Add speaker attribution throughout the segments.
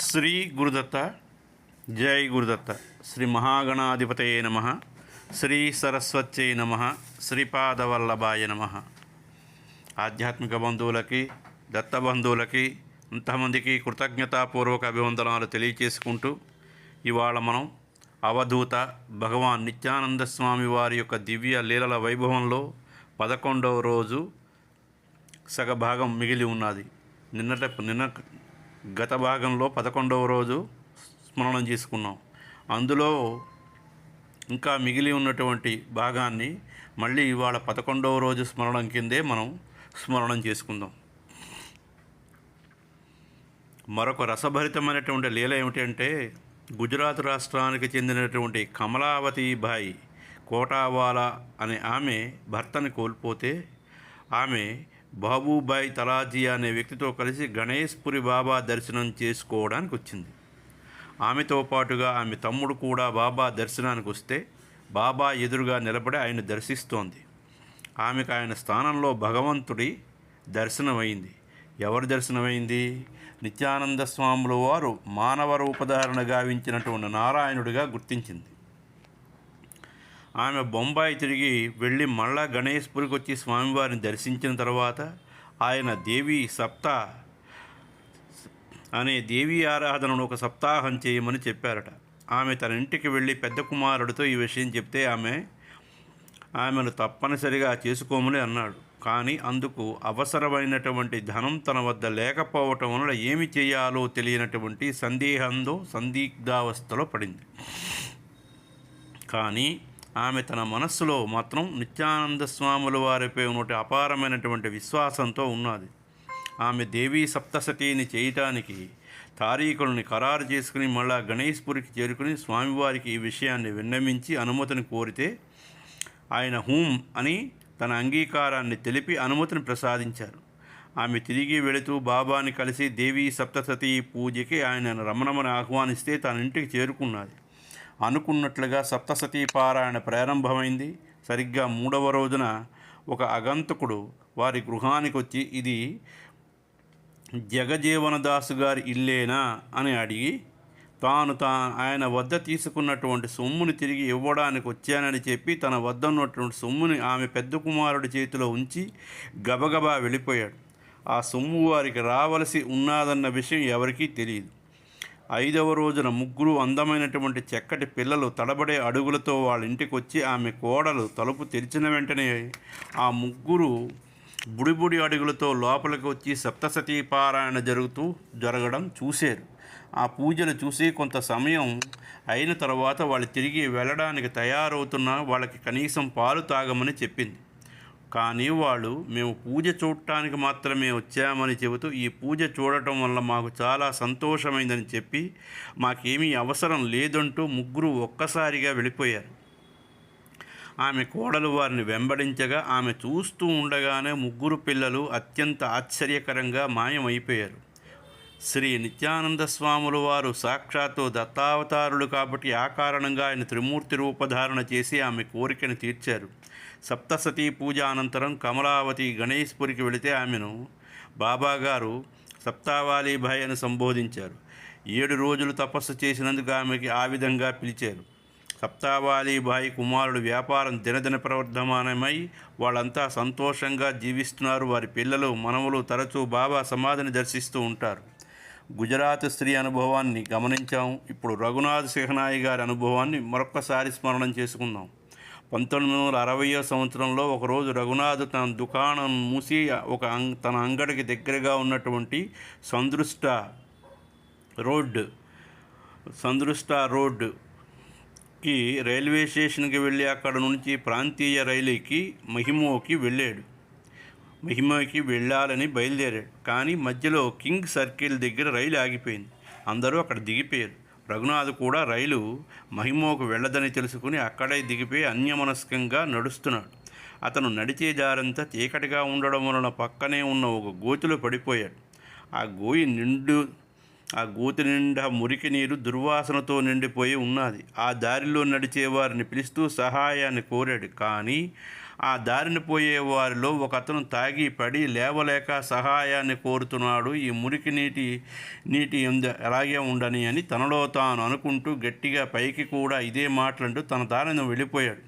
Speaker 1: శ్రీ గురుదత్త జై గురుదత్త. శ్రీ మహాగణాధిపతయే నమ. శ్రీ సరస్వత్యై నమ. శ్రీపాదవల్లభాయ నమ. ఆధ్యాత్మిక బంధువులకి దత్త బంధువులకి ఇంతమందికి కృతజ్ఞతాపూర్వక అభివందనాలు తెలియచేసుకుంటూ ఇవాళ మనం అవధూత భగవాన్ నిత్యానంద స్వామి వారి యొక్క దివ్య లీలల వైభవంలో పదకొండవ రోజు సగభాగం మిగిలి ఉన్నది. నిన్నట నిన్న గత భాగంలో పదకొండవ రోజు స్మరణం చేసుకున్నాం. అందులో ఇంకా మిగిలి ఉన్నటువంటి భాగాన్ని మళ్ళీ ఇవాళ పదకొండవ రోజు స్మరణం కిందే మనం స్మరణం చేసుకుందాం. మరొక రసభరితమైనటువంటి లీల ఏమిటంటే గుజరాత్ రాష్ట్రానికి చెందినటువంటి కమలావతి బాయి కోటావాలా అనే ఆమె భర్తను కోల్పోతే ఆమె బాబుబాయ్ తలాజీ అనే వ్యక్తితో కలిసి గణేష్పురి బాబా దర్శనం చేసుకోవడానికి వచ్చింది. ఆమెతో పాటుగా ఆమె తమ్ముడు కూడా బాబా దర్శనానికి వస్తే బాబా ఎదురుగా నిలబడి ఆయన దర్శిస్తోంది. ఆమెకు ఆయన స్థానంలో భగవంతుడి దర్శనమైంది. ఎవరి దర్శనమైంది? నిత్యానంద స్వాముల వారు మానవ రూపధారణ గావించినటువంటి నారాయణుడిగా గుర్తించింది. ఆమె బొంబాయి తిరిగి వెళ్ళి మళ్ళా గణేష్పురికి వచ్చి స్వామివారిని దర్శించిన తర్వాత ఆయన దేవి సప్త అనే దేవీ ఆరాధనను ఒక సప్తాహం చేయమని చెప్పారట. ఆమె తన ఇంటికి వెళ్ళి పెద్ద కుమారుడితో ఈ విషయం చెప్తే ఆమె ఆమెను తప్పనిసరిగా చేసుకోమని అన్నాడు. కానీ అందుకు అవసరమైనటువంటి ధనం తన వద్ద లేకపోవటం వలన ఏమి చేయాలో తెలియనటువంటి సందేహంతో సందిగ్ధావస్థలో పడింది. కానీ ఆమె తన మనస్సులో మాత్రం నిత్యానంద స్వాముల వారిపై ఉన్నటువంటి అపారమైనటువంటి విశ్వాసంతో ఉన్నది. ఆమె దేవీ సప్తసతీని చేయటానికి తారీఖులని ఖరారు చేసుకుని మళ్ళా గణేష్పురికి చేరుకుని స్వామివారికి ఈ విషయాన్ని విన్నమించి అనుమతిని కోరితే ఆయన హూం అని తన అంగీకారాన్ని తెలిపి అనుమతిని ప్రసాదించారు. ఆమె తిరిగి వెళుతూ బాబాని కలిసి దేవీ సప్తసతీ పూజకి ఆయన రమణమని ఆహ్వానిస్తే తన ఇంటికి చేరుకున్నది. అనుకున్నట్లుగా సప్తసతీ పారాయణ ప్రారంభమైంది. సరిగ్గా మూడవ రోజున ఒక అగంతకుడు వారి గృహానికి వచ్చి ఇది జగజీవనదాసు గారి ఇల్లేనా? అని అడిగి తాను తా ఆయన వద్ద తీసుకున్నటువంటి సొమ్ముని తిరిగి ఇవ్వడానికి వచ్చానని చెప్పి తన వద్ద ఉన్నటువంటి సొమ్ముని ఆమె పెద్ద కుమారుడి చేతిలో ఉంచి గబగబా వెళ్ళిపోయాడు. ఆ సొమ్ము వారికి రావలసి ఉన్నదన్న విషయం ఎవరికీ తెలియదు. ఐదవ రోజున ముగ్గురు అందమైనటువంటి చక్కటి పిల్లలు తడబడే అడుగులతో వాళ్ళ ఇంటికి వచ్చి ఆమె కోడలు తలుపు తెరిచిన వెంటనే ఆ ముగ్గురు బుడిబుడి అడుగులతో లోపలికి వచ్చి సప్తసతీ పారాయణ జరుగుతూ జరగడం చూశారు. ఆ పూజలు చూసి కొంత సమయం అయిన తర్వాత వాళ్ళు తిరిగి వెళ్ళడానికి తయారవుతున్నా వాళ్ళకి కనీసం పాలు తాగమని చెప్పింది. కానీ వాళ్ళు మేము పూజ చూడటానికి మాత్రమే వచ్చామని చెబుతూ ఈ పూజ చూడటం వల్ల మాకు చాలా సంతోషమైందని చెప్పి మాకేమీ అవసరం లేదంటూ ముగ్గురు ఒక్కసారిగా వెళ్ళిపోయారు. ఆమె కోడలు వారిని వెంబడించగా ఆమె చూస్తూ ఉండగానే ముగ్గురు పిల్లలు అత్యంత ఆశ్చర్యకరంగా మాయమైపోయారు. శ్రీ నిత్యానంద స్వాముల వారు సాక్షాత్తు దత్తావతారులు కాబట్టి ఆ కారణంగా ఆయన త్రిమూర్తి రూపధారణ చేసి ఆమె కోరికను తీర్చారు. సప్తసతీ పూజ అనంతరం కమలావతి గణేష్పురికి వెళితే ఆమెను బాబాగారు సప్తావాలీభాయ్ అని సంబోధించారు. ఏడు రోజులు తపస్సు చేసినందుకు ఆమెకి ఆ విధంగా పిలిచారు. సప్తావాలీబాయి కుమారుడు వ్యాపారం దినదిన ప్రవర్ధమానమై వాళ్ళంతా సంతోషంగా జీవిస్తున్నారు. వారి పిల్లలు మనవలు తరచూ బాబా సమాధిని దర్శిస్తూ ఉంటారు. గుజరాత్ స్త్రీ అనుభవాన్ని గమనించాము ఇప్పుడు రఘునాథ్ సిహనాయి గారి అనుభవాన్ని మరొక్కసారి స్మరణం చేసుకుందాం. పంతొమ్మిది వందల అరవయో సంవత్సరంలో ఒకరోజు రఘునాథ్ తన దుకాణం మూసి ఒక తన అంగడికి దగ్గరగా ఉన్నటువంటి సందృష్ట రోడ్ సందృష్ట రోడ్కి రైల్వే స్టేషన్కి వెళ్ళి అక్కడ నుంచి ప్రాంతీయ రైలుకి మహిమోకి వెళ్ళాడు. మహిమోకి వెళ్ళాలని బయలుదేరాడు. కానీ మధ్యలో కింగ్ సర్కిల్ దగ్గర రైలు ఆగిపోయింది. అందరూ అక్కడ దిగిపోయారు. రఘునాథ్ కూడా రైలు మహిమోకు వెళ్ళదని తెలుసుకుని అక్కడే దిగిపోయి అన్యమనస్కంగా నడుస్తున్నాడు. అతను నడిచే దారంతా చీకటిగా ఉండడం వలన పక్కనే ఉన్న ఒక గోతిలో పడిపోయాడు. ఆ గోయి నిండు ఆ గోతి నిండా మురికి నీరు దుర్వాసనతో నిండిపోయి ఉన్నది. ఆ దారిలో నడిచే వారిని పిలుస్తూ సహాయాన్ని కోరాడు. కానీ ఆ దారిన పోయే వారిలో ఒక అతను తాగి పడి లేవలేక సహాయాన్ని కోరుతున్నాడు. ఈ మురికి నీటి నీటి ఎంద అలాగే ఉండని అని తనలో తాను అనుకుంటూ గట్టిగా పైకి కూడా ఇదే మాటలంటూ తన దారిన వెళ్ళిపోయాడు.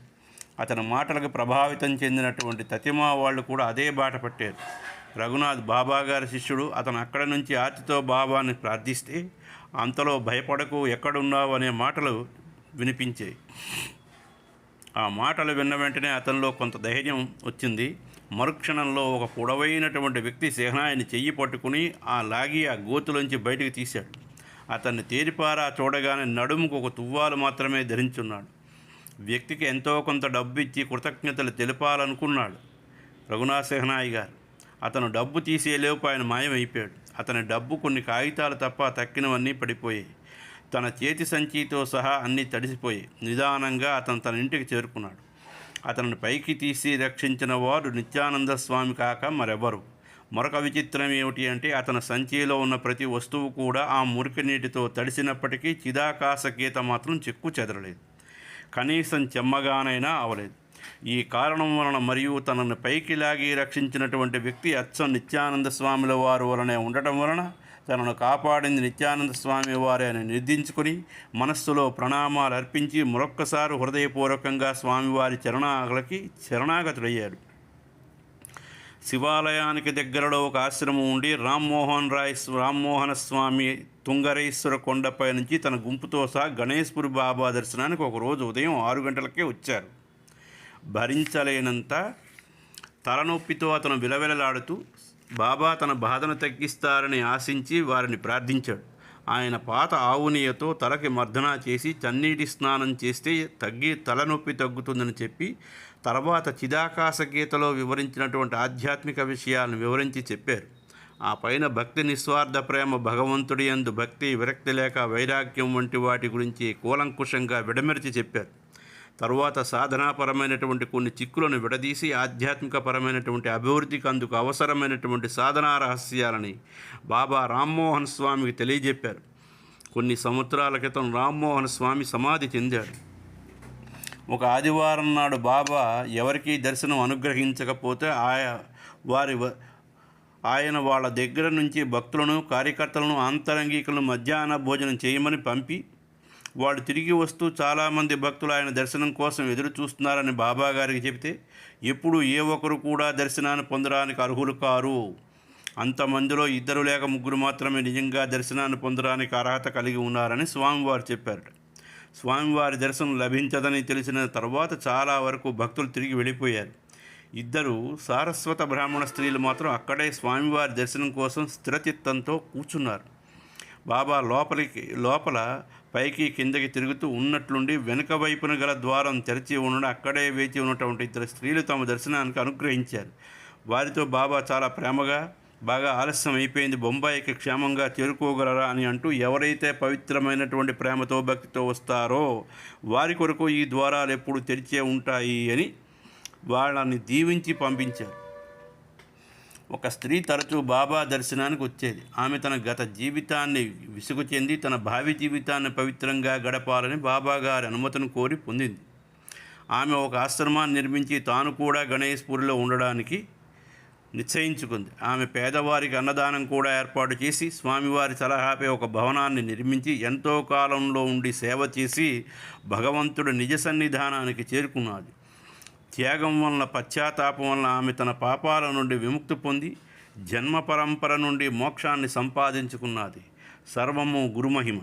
Speaker 1: అతని మాటలకు ప్రభావితం చెందినటువంటి తతిమా వాళ్ళు కూడా అదే బాట పట్టారు. రఘునాథ్ బాబా గారి శిష్యుడు అతను అక్కడి నుంచి ఆర్తితో బాబాని ప్రార్థిస్తే అంతలో భయపడకు ఎక్కడున్నావు అనే మాటలు వినిపించాయి. ఆ మాటలు విన్న వెంటనే అతనిలో కొంత ధైర్యం వచ్చింది. మరుక్షణంలో ఒక పొడవైనటువంటి వ్యక్తి సిహనాయిని చెయ్యి పట్టుకుని ఆ లాగి ఆ గోతులోంచి బయటికి తీశాడు. అతన్ని తేరిపారా చూడగానే నడుముకు ఒక తువ్వాలు మాత్రమే ధరించున్నాడు. వ్యక్తికి ఎంతో కొంత డబ్బు ఇచ్చి కృతజ్ఞతలు తెలిపాలనుకున్నాడు రఘునాథ్ సెహనాయి గారు. అతను డబ్బు తీసేలోపు ఆయన మాయమైపోయాడు. అతని డబ్బు కొన్ని కాగితాలు తప్ప తక్కినవన్నీ పడిపోయాయి. తన చేతి సంచితో సహా అన్నీ తడిసిపోయి నిదానంగా అతను తన ఇంటికి చేరుకున్నాడు. అతనిని పైకి తీసి రక్షించిన వారు నిత్యానంద స్వామి కాక మరెవరు మరొక విచిత్రం ఏమిటి అంటే అతని సంచిలో ఉన్న ప్రతి వస్తువు కూడా ఆ మురికి నీటితో తడిసినప్పటికీ చిదాకాశ గీత మాత్రం చెక్కు చెదరలేదు. కనీసం చెమ్మగానైనా అవలేదు. ఈ కారణం వలన మరియు తనను పైకి లాగి రక్షించినటువంటి వ్యక్తి అచ్చం నిత్యానంద స్వాముల వారు వలనే ఉండటం వలన తనను కాపాడింది నిత్యానంద స్వామి వారే అని నిర్దించుకుని మనస్సులో ప్రణామాలు అర్పించి మరొక్కసారి హృదయపూర్వకంగా స్వామివారి చరణాలకి శరణాగతుడయ్యాడు. శివాలయానికి దగ్గరలో ఒక ఆశ్రమం ఉండి రామ్మోహన్ రాయ్ రామ్మోహన స్వామి తుంగరేశ్వర కొండపై నుంచి తన గుంపుతో సహా గణేశ్పురి బాబా దర్శనానికి ఒకరోజు ఉదయం ఆరు గంటలకే వచ్చారు. భరించలేనంత తలనొప్పితో అతను విలవిలలాడుతూ బాబా తన బాధను తగ్గిస్తారని ఆశించి వారిని ప్రార్థించాడు. ఆయన పాత ఆవునియతో తలకి మర్దన చేసి చన్నీటి స్నానం చేస్తే తగ్గి తలనొప్పి తగ్గుతుందని చెప్పి తర్వాత చిదాకాశ గీతలో వివరించినటువంటి ఆధ్యాత్మిక విషయాలను వివరించి చెప్పారు. ఆ పైన భక్తి నిస్వార్థ ప్రేమ భగవంతుడి యందు భక్తి విరక్తి లేక వైరాగ్యం వంటి వాటి గురించి కూలంకుషంగా విడమెరిచి చెప్పారు. తరువాత సాధనాపరమైనటువంటి కొన్ని చిక్కులను విడదీసి ఆధ్యాత్మికపరమైనటువంటి అభివృద్ధికి అందుకు అవసరమైనటువంటి సాధనా రహస్యాలని బాబా రామ్మోహన్ స్వామికి తెలియజెప్పారు. కొన్ని సంవత్సరాల క్రితం రామ్మోహన్ స్వామి సమాధి చెందాడు ఒక ఆదివారం నాడు బాబా ఎవరికీ దర్శనం అనుగ్రహించకపోతే ఆయా వారి వ- ఆయన వాళ్ళ దగ్గర నుంచి భక్తులను కార్యకర్తలను అంతరంగికులను మధ్యాహ్న భోజనం చేయమని పంపి వాళ్ళు తిరిగి వస్తూ చాలామంది భక్తులు ఆయన దర్శనం కోసం ఎదురు చూస్తున్నారని బాబా గారికి చెబితే ఎప్పుడు ఏ ఒక్కరు కూడా దర్శనాన్ని పొందడానికి అర్హులు కారు. అంతమందిలో ఇద్దరు లేక ముగ్గురు మాత్రమే నిజంగా దర్శనాన్ని పొందడానికి అర్హత కలిగి ఉన్నారని స్వామివారు చెప్పారు స్వామివారి దర్శనం లభించదని తెలిసిన తర్వాత చాలా వరకు భక్తులు తిరిగి వెళ్ళిపోయారు. ఇద్దరు సారస్వత బ్రాహ్మణ స్త్రీలు మాత్రం అక్కడే స్వామివారి దర్శనం కోసం స్థిరచిత్తంతో కూర్చున్నారు. బాబా లోపలికి లోపల పైకి కిందకి తిరుగుతూ ఉన్నట్లుండి వెనుక వైపున గల ద్వారం తెరిచి ఉండడం అక్కడే వేచి ఉన్నటువంటి ఇద్దరు స్త్రీలు తమ దర్శనానికి అనుగ్రహించారు. వారితో బాబా చాలా ప్రేమగా బాగా ఆలస్యం అయిపోయింది. బొంబాయికి క్షేమంగా చేరుకోగలరా అని అంటూ ఎవరైతే పవిత్రమైనటువంటి ప్రేమతో భక్తితో వస్తారో వారి కొరకు ఈ ద్వారాలు ఎప్పుడు తెరిచే ఉంటాయి అని వాళ్ళని దీవించి పంపించారు. ఒక స్త్రీ తరచూ బాబా దర్శనానికి వచ్చేది. ఆమె తన గత జీవితాన్ని విసుగు చెంది తన భావి జీవితాన్ని పవిత్రంగా గడపాలని బాబా గారి అనుమతిని కోరి పొందింది. ఆమె ఒక ఆశ్రమాన్ని నిర్మించి తాను కూడా గణేష్పూరిలో ఉండడానికి నిశ్చయించుకుంది. ఆమె పేదవారికి అన్నదానం కూడా ఏర్పాటు చేసి స్వామివారి సలహాపై ఒక భవనాన్ని నిర్మించి ఎంతో కాలంలో ఉండి సేవ చేసి భగవంతుడు నిజ సన్నిధానానికి చేరుకున్నది త్యాగం వలన పశ్చాత్తాపం వలన ఆమె తన పాపాల నుండి విముక్తి పొంది జన్మ పరంపర నుండి మోక్షాన్ని సంపాదించుకున్నది. సర్వము గురుమహిమ.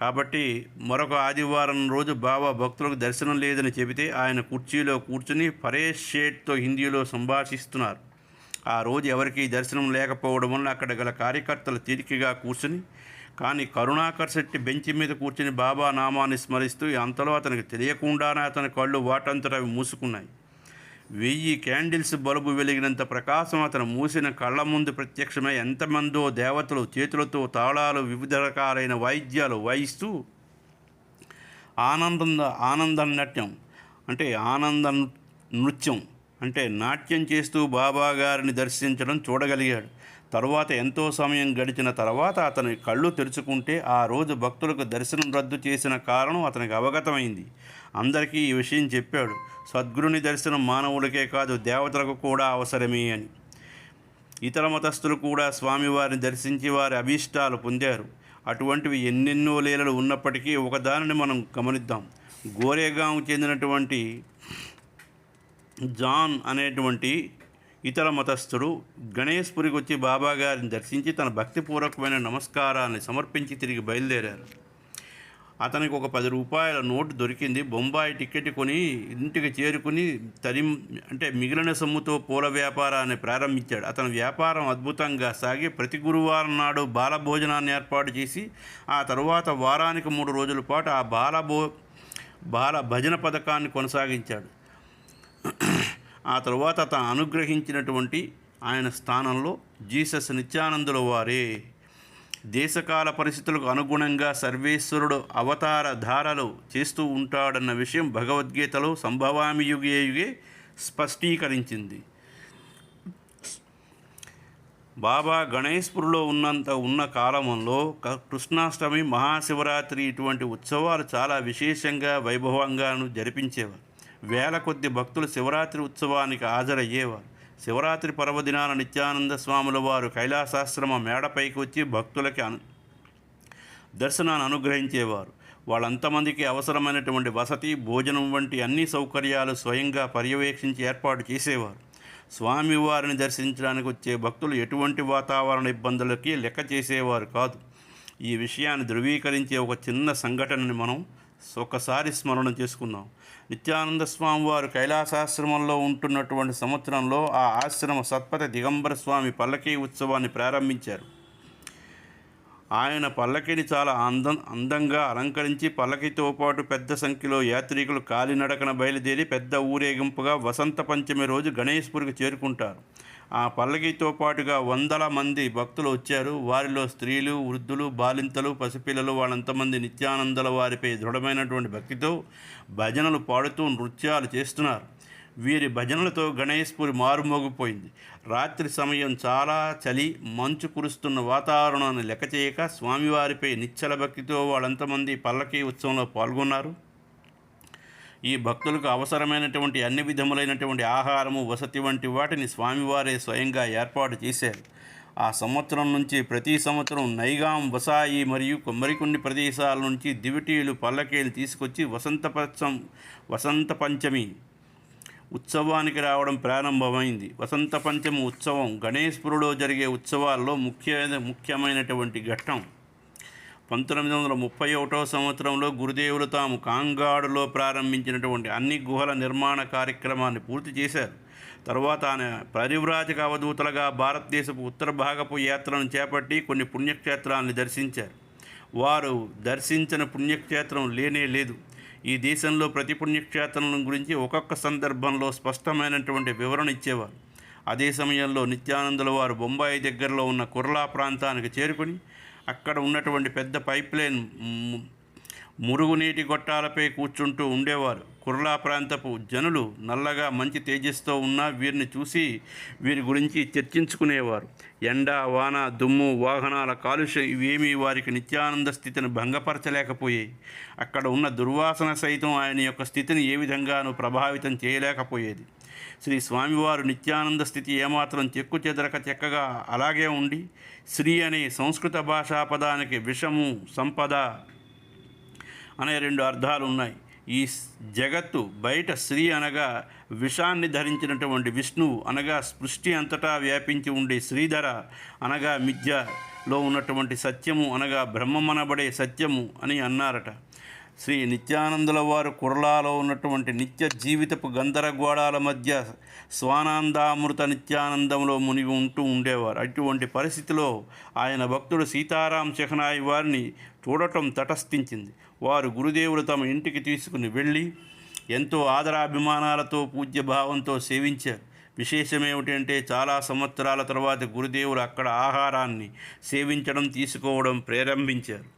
Speaker 1: కాబట్టి మరొక ఆదివారం రోజు బాబా భక్తులకు దర్శనం లేదని చెబితే ఆయన కుర్చీలో కూర్చుని పరేష్ షేట్తో హిందీలో సంభాషిస్తున్నారు. ఆ రోజు ఎవరికీ దర్శనం లేకపోవడం వల్ల అక్కడ గల కార్యకర్తలు తీరికగా కూర్చుని కానీ కరుణాకర్ శెట్టి బెంచి మీద కూర్చుని బాబా నామాన్ని స్మరిస్తూ అంతలో అతనికి తెలియకుండానే అతని కళ్ళు వాటంతట అవి మూసుకున్నాయి. వెయ్యి క్యాండిల్స్ బలుబు వెలిగినంత ప్రకాశం అతను మూసిన కళ్ళ ముందు ప్రత్యక్షమై ఎంతమందో దేవతలు చేతులతో తాళాలు వివిధ రకాలైన వాయిద్యాలు వాయిస్తూ ఆనందం ఆనంద నాట్యం అంటే ఆనంద నృత్యం అంటే నాట్యం చేస్తూ బాబా గారిని దర్శించడం చూడగలిగాడు. తరువాత ఎంతో సమయం గడిచిన తర్వాత అతని కళ్ళు తెరుచుకుంటే ఆ రోజు భక్తులకు దర్శనం రద్దు చేసిన కారణం అతనికి అవగతమైంది. అందరికీ ఈ విషయం చెప్పాడు. సద్గురుని దర్శనం మానవులకే కాదు దేవతలకు కూడా అవసరమే అని. ఇతర మతస్థులు కూడా స్వామివారిని దర్శించి వారి అభీష్టాలు పొందారు. అటువంటివి ఎన్నెన్నో లీలలు ఉన్నప్పటికీ ఒకదానిని మనం గమనిద్దాం. గోరేగాంకు చెందినటువంటి జాన్ అనేటువంటి ఇతర మతస్థుడు గణేష్పురికి వచ్చి బాబా గారిని దర్శించి తన భక్తిపూర్వకమైన నమస్కారాన్ని సమర్పించి తిరిగి బయలుదేరారు. అతనికి ఒక పది రూపాయల నోటు దొరికింది. బొంబాయి టికెట్ కొని ఇంటికి చేరుకుని తరి అంటే మిగిలిన సొమ్ముతో పూల వ్యాపారాన్ని ప్రారంభించాడు. అతని వ్యాపారం అద్భుతంగా సాగి ప్రతి గురువారం నాడు బాలభోజనాన్ని ఏర్పాటు చేసి ఆ తరువాత వారానికి మూడు రోజుల పాటు ఆ బాల భో బాల భజన పథకాన్ని కొనసాగించాడు. ఆ తరువాత తను అనుగ్రహించినటువంటి ఆయన స్థానంలో జీసస్ నిత్యానందుల వారే. దేశకాల పరిస్థితులకు అనుగుణంగా సర్వేశ్వరుడు అవతార ధారలు చేస్తూ ఉంటాడన్న విషయం భగవద్గీతలో సంభవామి యుగే యుగే స్పష్టీకరించింది. బాబా గణేష్పురిలో ఉన్నంత ఉన్న కాలంలో కృష్ణాష్టమి మహాశివరాత్రి ఇటువంటి ఉత్సవాలు చాలా విశేషంగా వైభవంగాను జరిపించేవారు. వేల కొద్ది భక్తులు శివరాత్రి ఉత్సవానికి హాజరయ్యేవారు. శివరాత్రి పర్వదినాన నిత్యానంద స్వాముల వారు కైలాసాశ్రమ మేడపైకి వచ్చి భక్తులకి అను దర్శనాన్ని అనుగ్రహించేవారు. వాళ్ళంతమందికి అవసరమైనటువంటి వసతి భోజనం వంటి అన్ని సౌకర్యాలు స్వయంగా పర్యవేక్షించి ఏర్పాటు చేసేవారు. స్వామివారిని దర్శించడానికి వచ్చే భక్తులు ఎటువంటి వాతావరణ ఇబ్బందులకి లెక్క చేసేవారు కాదు. ఈ విషయాన్ని ధృవీకరించే ఒక చిన్న సంఘటనని మనం ఒకసారి స్మరణ చేసుకుందాం. నిత్యానంద స్వామి వారు కైలాసాశ్రమంలో ఉంటున్నటువంటి సంవత్సరంలో ఆ ఆశ్రమ సత్పథ దిగంబర స్వామి పల్లకీ ఉత్సవాన్ని ప్రారంభించారు. ఆయన పల్లకిని చాలా అందం అందంగా అలంకరించి పల్లకితో పాటు పెద్ద సంఖ్యలో యాత్రికులు కాలినడకన బయలుదేరి పెద్ద ఊరేగింపుగా వసంత పంచమి రోజు గణేష్పూర్కి చేరుకుంటారు. ఆ పల్లకితో పాటుగా వందల మంది భక్తులు వచ్చారు. వారిలో స్త్రీలు వృద్ధులు బాలింతలు పసిపిల్లలు వాళ్ళంతమంది నిత్యానందల వారిపై దృఢమైనటువంటి భక్తితో భజనలు పాడుతూ నృత్యాలు చేస్తున్నారు. వీరి భజనలతో గణేష్పురి మారుమోగిపోయింది. రాత్రి సమయం చాలా చలి మంచు కురుస్తున్న వాతావరణాన్ని లెక్క చేయక స్వామివారిపై నిశ్చల భక్తితో వాళ్ళంతమంది పల్లకీ ఉత్సవంలో పాల్గొన్నారు. ఈ భక్తులకు అవసరమైనటువంటి అన్ని విధములైనటువంటి ఆహారము వసతి వంటి వాటిని స్వామివారే స్వయంగా ఏర్పాటు చేశారు. ఆ సంవత్సరం నుంచి ప్రతి సంవత్సరం నైగాం వసాయి మరియు మరికొన్ని ప్రదేశాల నుంచి దివిటీలు పల్లకీలు తీసుకొచ్చి వసంత పంచం వసంత పంచమి ఉత్సవానికి రావడం ప్రారంభమైంది. వసంత పంచమి ఉత్సవం గణేష్పురిలో జరిగే ఉత్సవాల్లో ముఖ్య ముఖ్యమైనటువంటి ఘట్టం. పంతొమ్మిది వందల ముప్పై ఒకటో సంవత్సరంలో గురుదేవులు తాము కాంగాడులో ప్రారంభించినటువంటి అన్ని గుహల నిర్మాణ కార్యక్రమాన్ని పూర్తి చేశారు. తర్వాత ఆయన పరివ్రాజక అవధూతలుగా భారతదేశపు ఉత్తర భాగపు యాత్రను చేపట్టి కొన్ని పుణ్యక్షేత్రాలను దర్శించారు. వారు దర్శించిన పుణ్యక్షేత్రం లేనే లేదు. ఈ దేశంలో ప్రతి పుణ్యక్షేత్రం గురించి ఒక్కొక్క సందర్భంలో స్పష్టమైనటువంటి వివరణ ఇచ్చేవారు. అదే సమయంలో నిత్యానందుల వారు బొంబాయి దగ్గరలో ఉన్న కుర్లా ప్రాంతానికి చేరుకుని అక్కడ ఉన్నటువంటి పెద్ద పైప్లైన్ మురుగునీటి గొట్టాలపై కూర్చుంటూ ఉండేవారు. కుర్లా ప్రాంతపు జనులు నల్లగా మంచి తేజస్తో ఉన్న వీరిని చూసి వీరి గురించి చర్చించుకునేవారు. ఎండ వాన దుమ్ము వాహనాల కాలుష్యం ఇవేమీ వారికి నిత్యానంద స్థితిని భంగపరచలేకపోయాయి. అక్కడ ఉన్న దుర్వాసన సైతం ఆయన యొక్క స్థితిని ఏ విధంగానూ ప్రభావితం చేయలేకపోయేది. శ్రీ స్వామివారు నిత్యానంద స్థితి ఏమాత్రం చెక్కు చెదరక చెక్కగా అలాగే ఉండి శ్రీ అనే సంస్కృత భాషా పదానికి విషము సంపద అనే రెండు అర్థాలు ఉన్నాయి. ఈ జగత్తు బయట శ్రీ అనగా విషాన్ని ధరించినటువంటి విష్ణువు అనగా సృష్టి అంతటా వ్యాపించి ఉండే శ్రీధర అనగా మిథ్యలో ఉన్నటువంటి సత్యము అనగా బ్రహ్మమనబడే సత్యము అని అన్నారట. శ్రీ నిత్యానందుల వారు కురళాలో ఉన్నటువంటి నిత్య జీవితపు గందరగోళాల మధ్య స్వానందామృత నిత్యానందంలో మునిగి ఉంటూ ఉండేవారు. అటువంటి పరిస్థితిలో ఆయన భక్తుడు సీతారాం శహనాయి వారిని చూడటం తటస్థించింది. వారు గురుదేవులు తమ ఇంటికి తీసుకుని వెళ్ళి ఎంతో ఆదరాభిమానాలతో పూజ్య భావంతో సేవించారు. విశేషం ఏమిటంటే చాలా సంవత్సరాల తర్వాత గురుదేవులు అక్కడ ఆహారాన్ని సేవించడం తీసుకోవడం ప్రారంభించారు.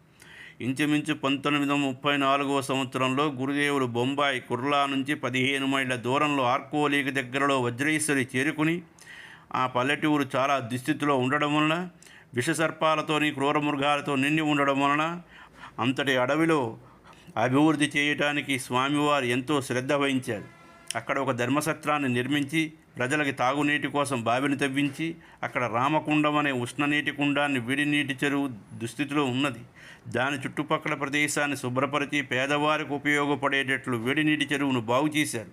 Speaker 1: ఇంచుమించు పంతొమ్మిది వందల ముప్పై నాలుగవ సంవత్సరంలో గురుదేవులు బొంబాయి కుర్లా నుంచి పదిహేను మైళ్ళ దూరంలో ఆర్కోలీకి దగ్గరలో వజ్రేశ్వరి చేరుకుని ఆ పల్లెటూరు చాలా దుస్థితిలో ఉండడం వలన విషసర్పాలతోని క్రూరమృగాలతో నిండి ఉండడం వలన అంతటి అడవిలో అభివృద్ధి చేయటానికి స్వామివారు ఎంతో శ్రద్ధ వహించారు. అక్కడ ఒక ధర్మసత్రాన్ని నిర్మించి ప్రజలకి తాగునీటి కోసం బావిని తవ్వించి అక్కడ రామకుండం అనే ఉష్ణనీటి కుండాన్ని విడి నీటి చెరువు దుస్థితిలో ఉన్నది. దాని చుట్టుపక్కల ప్రదేశాన్ని శుభ్రపరిచి పేదవారికి ఉపయోగపడేటట్లు వేడినీటి చెరువును బాగు చేశారు.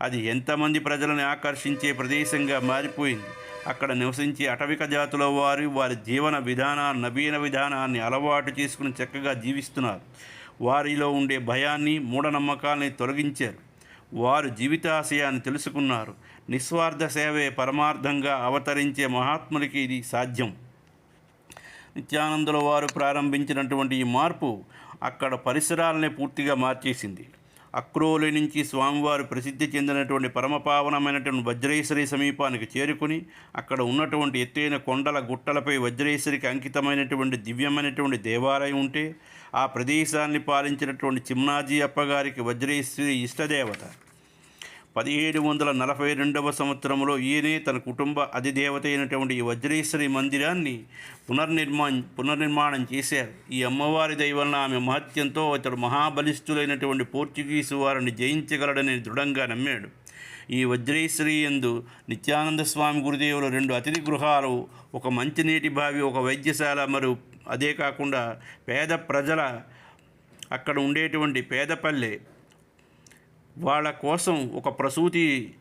Speaker 1: అది ఎంతమంది ప్రజలను ఆకర్షించే ప్రదేశంగా మారిపోయింది. అక్కడ నివసించే అటవిక జాతుల వారు వారి జీవన విధానాన్ని నవీన విధానాన్ని అలవాటు చేసుకుని చక్కగా జీవిస్తున్నారు. వారిలో ఉండే భయాన్ని మూఢనమ్మకాల్ని తొలగించారు. వారు జీవితాశయాన్ని తెలుసుకున్నారు. నిస్వార్థ సేవే పరమార్థంగా అవతరించే మహాత్ములకి ఇది సాధ్యం. నిత్యానందుల వారు ప్రారంభించినటువంటి ఈ మార్పు అక్కడ పరిసరాలనే పూర్తిగా మార్చేసింది. అక్రోలి నుంచి స్వామివారు ప్రసిద్ధి చెందినటువంటి పరమపావనమైనటువంటి వజ్రేశ్వరి సమీపానికి చేరుకుని అక్కడ ఉన్నటువంటి ఎత్తైన కొండల గుట్టలపై వజ్రేశ్వరికి అంకితమైనటువంటి దివ్యమైనటువంటి దేవాలయం ఉంటే ఆ ప్రదేశాన్ని పాలించినటువంటి చిమ్నాజీ అప్పగారికి వజ్రేశ్వరి ఇష్టదేవత. పదిహేడు వందల నలభై రెండవ సంవత్సరంలో ఈయనే తన కుటుంబ అధిదేవత అయినటువంటి ఈ వజ్రేశ్వరి మందిరాన్ని పునర్నిర్మా పునర్నిర్మాణం చేశారు. ఈ అమ్మవారి దైవలన ఆమె మహత్యంతో ఇతడు మహాబలిష్ఠులైనటువంటి పోర్చుగీసు వారిని జయించగలడని దృఢంగా నమ్మాడు. ఈ వజ్రేశ్వరి ఎందు నిత్యానంద స్వామి గురుదేవులు రెండు అతిథి గృహాలు ఒక మంచినీటి బావి ఒక వైద్యశాల మరియు అదే కాకుండా పేద ప్రజల అక్కడ ఉండేటువంటి పేదపల్లె వాళ్ళ కోసం ఒక ప్రసూతి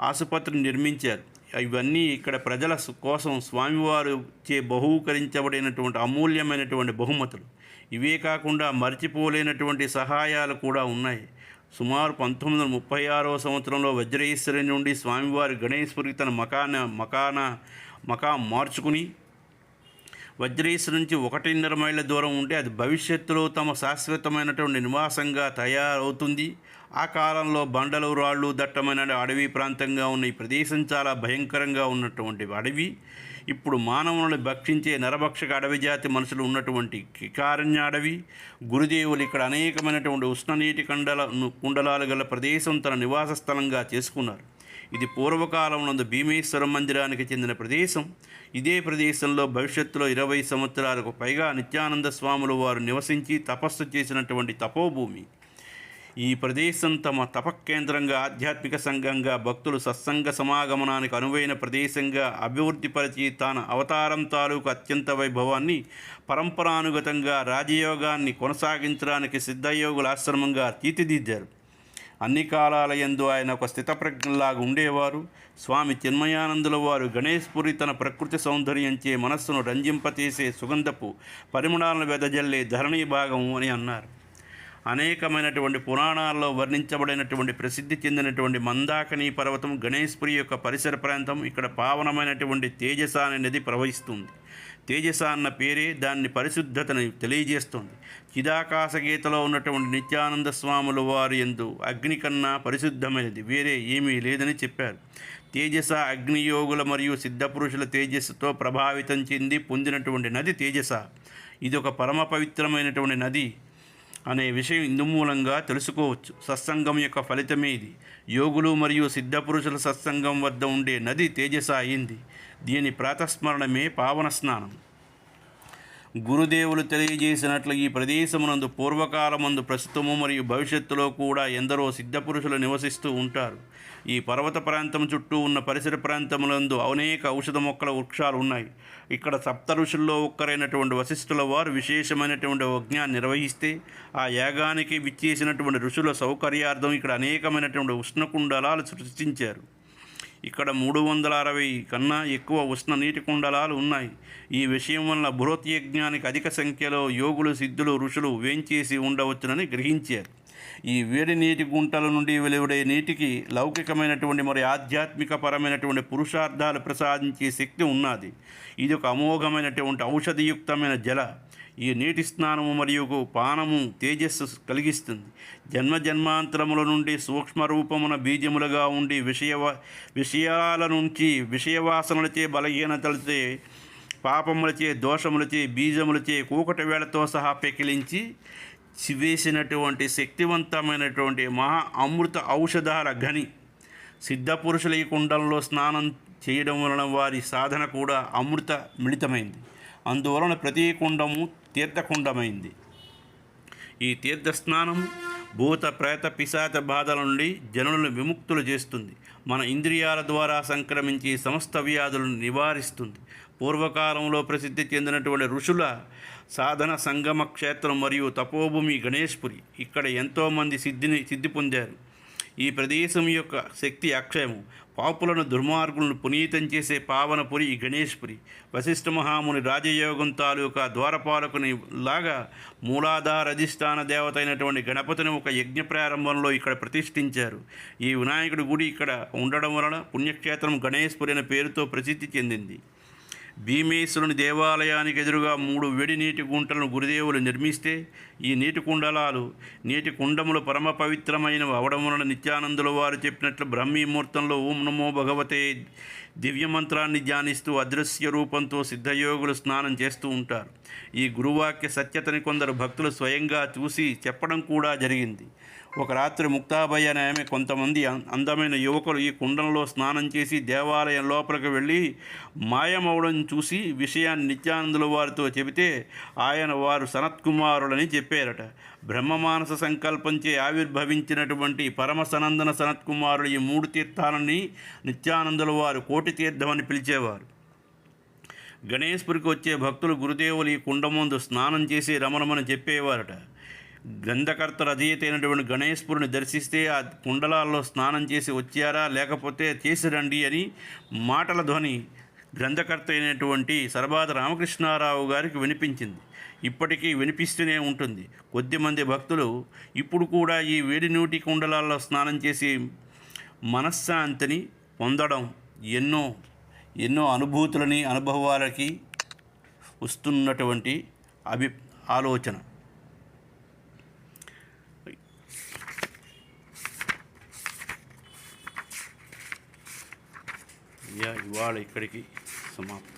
Speaker 1: ఆసుపత్రిని నిర్మించారు. ఇవన్నీ ఇక్కడ ప్రజల కోసం స్వామివారు చే బహూకరించబడినటువంటి అమూల్యమైనటువంటి బహుమతులు. ఇవే కాకుండా మర్చిపోలేనటువంటి సహాయాలు కూడా ఉన్నాయి. సుమారు పంతొమ్మిది వందల ముప్పై ఆరవ సంవత్సరంలో వజ్రేశ్వరి నుండి స్వామివారి గణేశ్వరికి తన మకాన మకాన మకా మార్చుకుని వజ్రేశ్వరి నుంచి ఒకటిన్నర మైళ్ళ దూరం ఉంటే అది భవిష్యత్తులో తమ శాశ్వతమైనటువంటి నివాసంగా తయారవుతుంది. ఆ కాలంలో బండలు రాళ్ళు దట్టమైన అడవి ప్రాంతంగా ఉన్న ఈ ప్రదేశం చాలా భయంకరంగా ఉన్నటువంటి అడవి. ఇప్పుడు మానవులను భక్షించే నరభక్షక అడవి జాతి మనుషులు ఉన్నటువంటి కికారణ్య అడవి. గురుదేవులు ఇక్కడ అనేకమైనటువంటి ఉష్ణనీటి కండల కుండలాలు గల ప్రదేశం తన నివాస స్థలంగా చేసుకున్నారు. ఇది పూర్వకాలం నందు భీమేశ్వరం మందిరానికి చెందిన ప్రదేశం. ఇదే ప్రదేశంలో భవిష్యత్తులో ఇరవై సంవత్సరాలకు పైగా నిత్యానంద స్వాములు వారు నివసించి తపస్సు చేసినటువంటి తపోభూమి. ఈ ప్రదేశం తమ తపకేంద్రంగా ఆధ్యాత్మిక సంఘంగా భక్తులు సత్సంగ సమాగమనానికి అనువైన ప్రదేశంగా అభివృద్ధిపరిచి తాను అవతారం తాలూకు అత్యంత వైభవాన్ని పరంపరానుగతంగా రాజయోగాన్ని కొనసాగించడానికి సిద్ధయోగుల ఆశ్రమంగా తీర్చిదిద్దారు. అన్ని కాలాల యందు ఆయన ఒక స్థితప్రజ్ఞలాగా ఉండేవారు. స్వామి చిన్మయానందుల వారు గణేష్పురి తన ప్రకృతి సౌందర్యంచే మనస్సును రంజింపతీసే సుగంధపు పరిమళాలను వెదజల్లే ధరణీ భాగము అని అన్నారు. అనేకమైనటువంటి పురాణాల్లో వర్ణించబడినటువంటి ప్రసిద్ధి చెందినటువంటి మందాకిని పర్వతం గణేశ్పురి యొక్క పరిసర ప్రాంతం. ఇక్కడ పావనమైనటువంటి తేజస అనే నది ప్రవహిస్తుంది. తేజస అన్న పేరే దాన్ని పరిశుద్ధతను తెలియజేస్తుంది. చిదాకాశ గీతలో ఉన్నటువంటి నిత్యానంద స్వాముల వారి ఎందు అగ్ని కన్నా పరిశుద్ధమైనది వేరే ఏమీ లేదని చెప్పారు. తేజస అగ్నియోగుల మరియు సిద్ధపురుషుల తేజస్సుతో ప్రభావితం చెంది పొందినటువంటి నది తేజస. ఇది ఒక పరమ పవిత్రమైనటువంటి నది. అనే విషయం ఇందుమూలంగా తెలుసుకోవచ్చు. సత్సంగం యొక్క ఫలితమే ఇది. యోగులు మరియు సిద్ధపురుషుల సత్సంగం వద్ద ఉండే నది తేజస అయింది. దీని ప్రాతస్మరణమే పావన స్నానం. గురుదేవులు తెలియజేసినట్లు ఈ ప్రదేశమునందు పూర్వకాలమందు ప్రస్తుతము మరియు భవిష్యత్తులో కూడా ఎందరో సిద్ధపురుషులు నివసిస్తూ ఉంటారు. ఈ పర్వత ప్రాంతం చుట్టూ ఉన్న పరిసర ప్రాంతములందు అనేక ఔషధ మొక్కల వృక్షాలు ఉన్నాయి. ఇక్కడ సప్త ఋషుల్లో ఒక్కరైనటువంటి వశిష్ఠుల వారు విశేషమైనటువంటి యజ్ఞాన్ని నిర్వహిస్తే ఆ యాగానికి విచ్చేసినటువంటి ఋషుల సౌకర్యార్థం ఇక్కడ అనేకమైనటువంటి ఉష్ణకుండలాలు సృష్టించారు. ఇక్కడ మూడు వందల అరవై కన్నా ఎక్కువ ఉష్ణ నీటి కుండలాలు ఉన్నాయి. ఈ విషయం వల్ల బృహత్యజ్ఞానికి అధిక సంఖ్యలో యోగులు సిద్ధులు ఋషులు వేంచేసి ఉండవచ్చునని గ్రహించారు. ఈ వేడి నీటి గుంటల నుండి వెలువడే నీటికి లౌకికమైనటువంటి మరి ఆధ్యాత్మిక పరమైనటువంటి పురుషార్థాలు ప్రసాదించే శక్తి ఉన్నది. ఇది ఒక అమోఘమైనటువంటి ఔషధియుక్తమైన జల. ఈ నీటి స్నానము మరియు పానము తేజస్సు కలిగిస్తుంది. జన్మ జన్మాంతరముల నుండి సూక్ష్మ రూపమున బీజములుగా ఉండి విషయ విషయాల నుంచి విషయవాసనలచే బలహీనతలచే పాపములచే దోషములచే బీజములచే కూకటి వేళతో సహా పెకిలించి చివేసినటువంటి శక్తివంతమైనటువంటి మహా అమృత ఔషధాల గని సిద్ధపురుషుల ఈ కుండంలో స్నానం చేయడం వలన వారి సాధన కూడా అమృత మిళితమైంది. అందువలన ప్రతి కుండము తీర్థకుండమైంది. ఈ తీర్థస్నానం భూత ప్రేత పిశాచ బాధల నుండి జనులను విముక్తులు చేస్తుంది. మన ఇంద్రియాల ద్వారా సంక్రమించి సమస్త వ్యాధులను నివారిస్తుంది. పూర్వకాలంలో ప్రసిద్ధి చెందినటువంటి ఋషుల సాధన సంగమ క్షేత్రం మరియు తపోభూమి గణేష్పురి. ఇక్కడ ఎంతోమంది సిద్ధిని సిద్ధి పొందారు. ఈ ప్రదేశం యొక్క శక్తి అక్షయము. పాపులను దుర్మార్గులను పునీతం చేసే పావనపురి గణేష్పురి. వశిష్ఠ మహాముని రాజయోగం తాలూకా ద్వారపాలకుని లాగా మూలాధార అధిష్టాన దేవత అయినటువంటి గణపతిని ఒక యజ్ఞ ప్రారంభంలో ఇక్కడ ప్రతిష్ఠించారు. ఈ వినాయకుడి గుడి ఇక్కడ ఉండడం వలన పుణ్యక్షేత్రం గణేష్పురి అనే పేరుతో ప్రసిద్ధి చెందింది. భీమేశ్వరుని దేవాలయానికి ఎదురుగా మూడు వేడి నీటి గుంటలను గురుదేవులు నిర్మిస్తే ఈ నీటి కుండలాలు నీటి కుండములు పరమ పవిత్రమైనవి అవడం వలన నిత్యానందుల వారు చెప్పినట్లు బ్రహ్మీముహూర్తంలో ఓం నమో భగవతే దివ్యమంత్రాన్ని ధ్యానిస్తూ అదృశ్య రూపంతో సిద్ధయోగులు స్నానం చేస్తూ ఉంటారు. ఈ గురువాక్య సత్యతని కొందరు భక్తులు స్వయంగా చూసి చెప్పడం కూడా జరిగింది. ఒక రాత్రి ముక్తాబయ్య అనే ఆమె కొంతమంది అందమైన యువకులు ఈ కుండంలో స్నానం చేసి దేవాలయం లోపలికి వెళ్ళి మాయమవడం చూసి విషయాన్ని నిత్యానందుల వారితో చెబితే ఆయన వారు సనత్కుమారులని చెప్పారట. బ్రహ్మమానస సంకల్పంచే ఆవిర్భవించినటువంటి పరమ సనందన సనత్కుమారులు ఈ మూడు తీర్థాలని నిత్యానందుల వారు కోటి తీర్థమని పిలిచేవారు. గణేశ్పురికి వచ్చే భక్తులు గురుదేవులు ఈ కుండ ముందు స్నానం చేసి రమణమని చెప్పేవారట. గ్రంథకర్త రచయిత అయినటువంటి దర్శిస్తే ఆ కుండలాల్లో స్నానం చేసి వచ్చారా లేకపోతే చేసి రండి అని మాటల ధ్వని గ్రంథకర్త అయినటువంటి సర్వాద రామకృష్ణారావు గారికి వినిపించింది. ఇప్పటికీ వినిపిస్తూనే ఉంటుంది. కొద్దిమంది భక్తులు ఇప్పుడు కూడా ఈ వేడి నూటి కుండలాల్లో స్నానం చేసి మనశ్శాంతిని పొందడం ఎన్నో ఎన్నో అనుభూతులని అనుభవాలకి వస్తున్నటువంటి అభి ఆలోచన. యా ఇవాళ ఇక్కడికి సమాప్తం